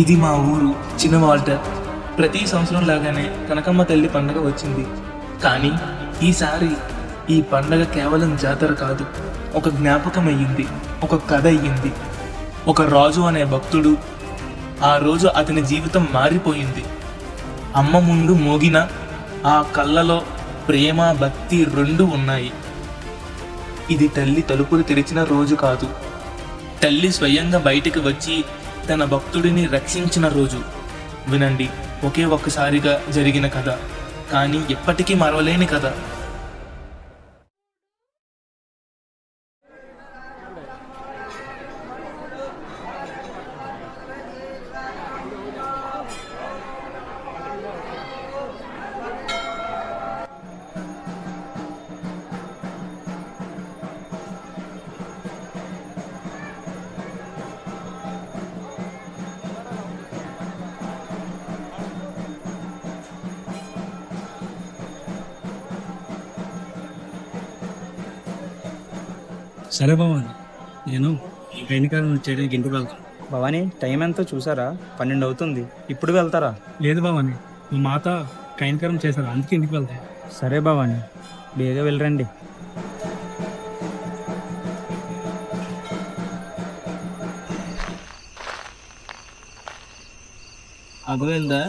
ఇది మా ఊరు చిన్న వాల్టర్. ప్రతి సంవత్సరం లాగానే కనకమ్మ తల్లి పండగ వచ్చింది. కానీ ఈసారి ఈ పండగ కేవలం జాతర కాదు ఒక జ్ఞాపకం అయ్యింది ఒక కథ అయ్యింది. ఒక రాజు అనే భక్తుడు ఆ రోజు అతని జీవితం మారిపోయింది. అమ్మ ముందు మోగిన ఆ కళ్ళలో ప్రేమ భక్తి రెండు ఉన్నాయి. ఇది తల్లి తలుపులు తెరిచిన రోజు కాదు. తల్లి స్వయంగా బయటికి వచ్చి తన భక్తుడిని రక్షించిన రోజు. వినండి ఒకే ఒక్కసారిగా జరిగిన కథ. కానీ ఎప్పటికీ మరవలేని కథ. సరే భవాని నేను వెనుకాల చేయడానికి ఇంటికి వెళ్తాను. భవానీ టైం ఎంతో చూసారా? పన్నెండు అవుతుంది. ఇప్పుడు వెళ్తారా? లేదు భవాని మా మాత కైనకరం చేశారు అందుకే ఇంటికి వెళ్తాను సరే భవానీ బేగ వెళ్ళరండి. అర్థమైందా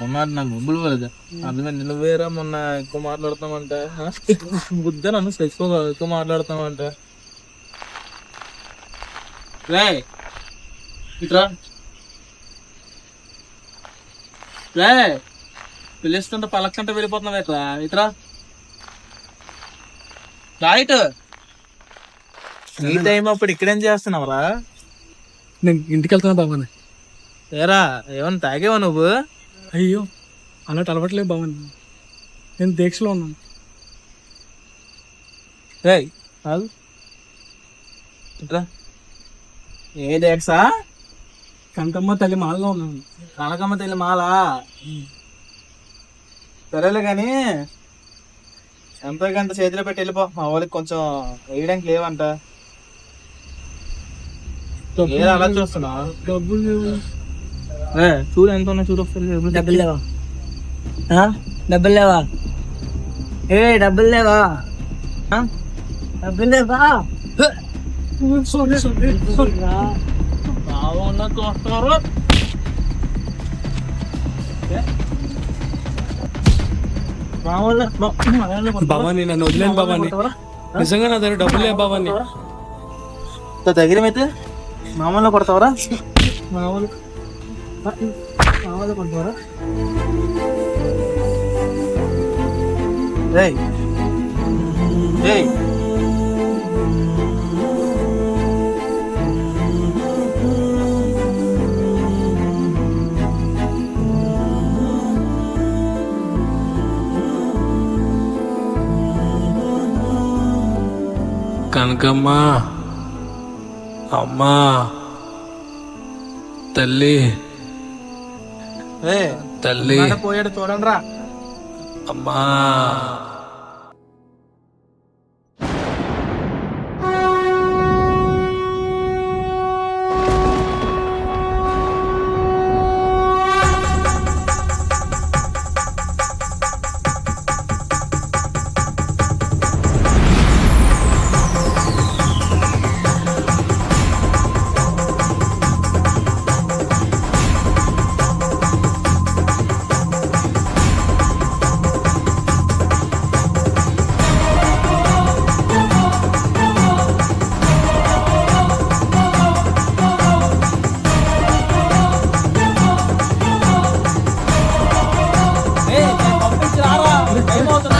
మొన్న నాకు బొబ్బులు పడదు. అర్థమైంది నువ్వేరా మొన్న ఎక్కువ మాట్లాడుతామంటే బుద్ధ నన్ను తెచ్చుకో ఎక్కువ మాట్లాడుతామంటే. రే ఇట్రా. రే పిలుస్తుంటే పలకంటే వెళ్ళిపోతున్నావు ఇట్రా. ఇట్రా. రైట్ ఈ టైం అప్పుడు ఇక్కడేం చేస్తున్నావురా? నేను ఇంటికి వెళ్తున్నా భవాని ఏరా ఏమన్నా తాగేవా నువ్వు? అయ్యో అన్నట్టు అలవట్లేదు భవాని నేను దీక్షలో ఉన్నాను. రేయ్ ఆగు. ఇట్రా. ఏ డేక్సా కనకమ్మ తల్లి మాలలో ఉన్నాను కనకమ్మ తల్లి మాలా? సరేలే కానీ ఎంతో కొంత చేతిలో పెట్టి వెళ్ళిపో. మా వాళ్ళకి కొంచెం వేయడానికి లేవంట. ఏదో అలా చూస్తున్నా డబ్బులు లేవు. చూడు ఎంత ఉన్నా చూడు ఒకసారి డబ్బులు లేవా? ఆ? డబ్బులు లేవా? ఏ డబ్బులు లేవా? డబ్బులు లేవా? బాగున్నా చూస్తున్నారు భవాని నన్ను వదిలేను భవాని నిజంగా నా దగ్గర డబ్బులు లేవు భవాని దగ్గర అయితే మామూలు కొడతావరా? మామూలు మామూలు కొడతావరా? రేయ్. రేయ్. కనకమ్మ. అమ్మా. తల్లి. తల్లి. పోయాడు చూడండి రా అమ్మా.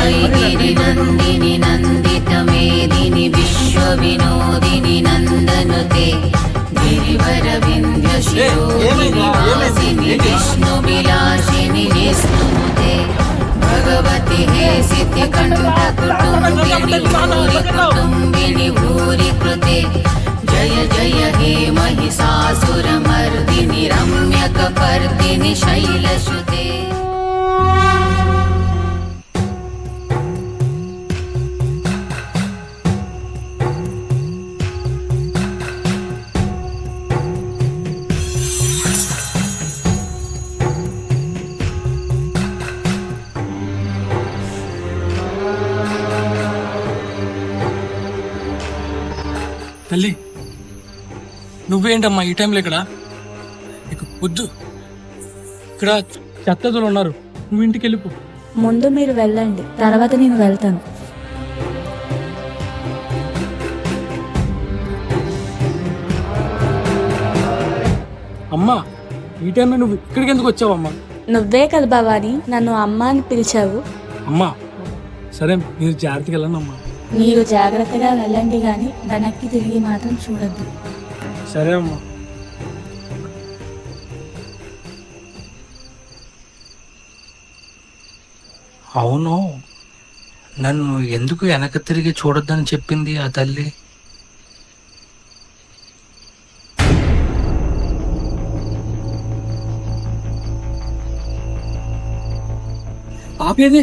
गिरिनन्दिनि नन्दितमेदिनि विश्वविनोदिनि नन्दनुते गिरिवरविन्द्यशिरोगिनिवासिनि विष्णुविलासिनि निस्तुनुते भगवति हे सिद्धिकण्ठकुटुम्बिनि भूरि कुटुम्बिनि भूरि कृते जय जय हे महिषासुरमर्दिनि रम्यकपर्दिनि शैलसुते తల్లి నువ్వేంటమ్మా ఈ టైంలో ఇక్కడ? ఇక పొద్దు ఇక్కడ చెత్తదులు ఉన్నారు. నువ్వు ఇంటికి వెళ్ళిపో. ముందు మీరు వెళ్ళండి తర్వాత నేను వెళ్తాను. అమ్మా ఈ టైంలో నువ్వు ఇక్కడికి ఎందుకు వచ్చావమ్మా? నువ్వే కదా భవాని నన్ను అమ్మ అని పిలిచావు. అమ్మా సరే మీరు జాగ్రత్తగా వెళ్ళండి అమ్మా మీరు జాగ్రత్తగా వెళ్ళండి కానీ వెనక్కి తిరిగి మాత్రం చూడద్దు. సరే అమ్మా. అవును. నన్ను ఎందుకు వెనక తిరిగి చూడొద్దని చెప్పింది ఆ తల్లి? ఆపేది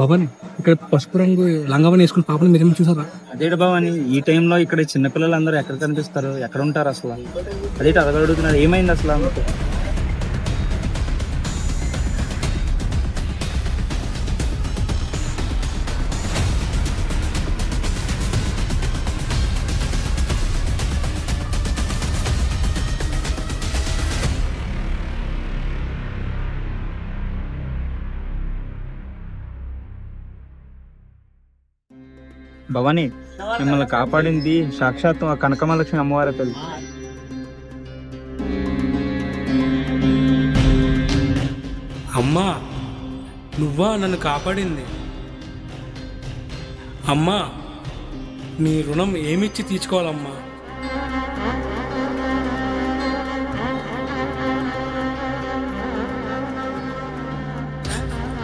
భవన్ ఇక్కడ పసుపు రంగు లంగవని వేసుకుని పాపని మీరేమి చూసారా? అదేంటి భవన్ ఈ టైంలో ఇక్కడ చిన్నపిల్లలు అందరూ ఎక్కడ కనిపిస్తారు? ఎక్కడ ఉంటారు అసలు? అదేంటి అదగడుగుతున్నారు అడుగుతున్నారు ఏమైంది అసలు భవాని మిమ్మల్ని కాపాడింది సాక్షాత్ ఆ కనకమలక్ష్మి అమ్మవారి తల్లి అమ్మా నువ్వా నన్ను కాపాడింది? అమ్మా నీ రుణం ఏమిచ్చి తీర్చుకోవాలమ్మా?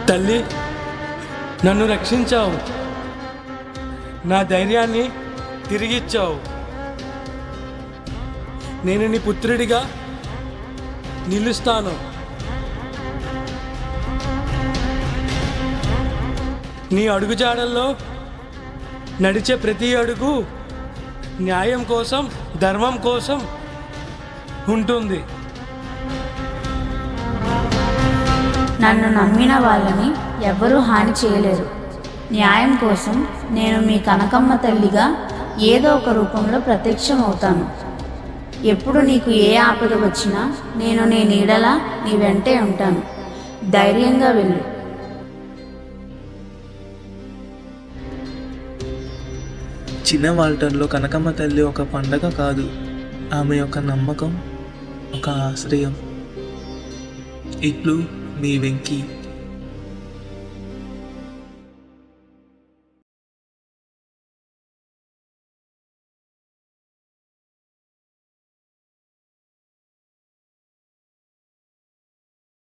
తల్లి నన్ను రక్షించావు. నా ధైర్యాన్ని తిరిగిచ్చావు. నేను నీ పుత్రుడిగా నిలుస్తాను. నీ అడుగుజాడల్లో నడిచే ప్రతి అడుగు న్యాయం కోసం ధర్మం కోసం ఉంటుంది. నన్ను నమ్మిన వాళ్ళని ఎవ్వరూ హాని చేయలేరు. న్యాయం కోసం నేను మీ కనకమ్మ తల్లిగా ఏదో ఒక రూపంలో ప్రత్యక్షం అవుతాను ఎప్పుడు నీకు ఏ ఆపద వచ్చినా నేను నీ నీడలా నీ వెంటే ఉంటాను. ధైర్యంగా వెళ్ళు. చిన్న వాల్టర్లో కనకమ్మ తల్లి ఒక పండగ కాదు. ఆమె యొక్క నమ్మకం ఒక ఆశ్రయం. ఇట్లు మీ వెంకీ.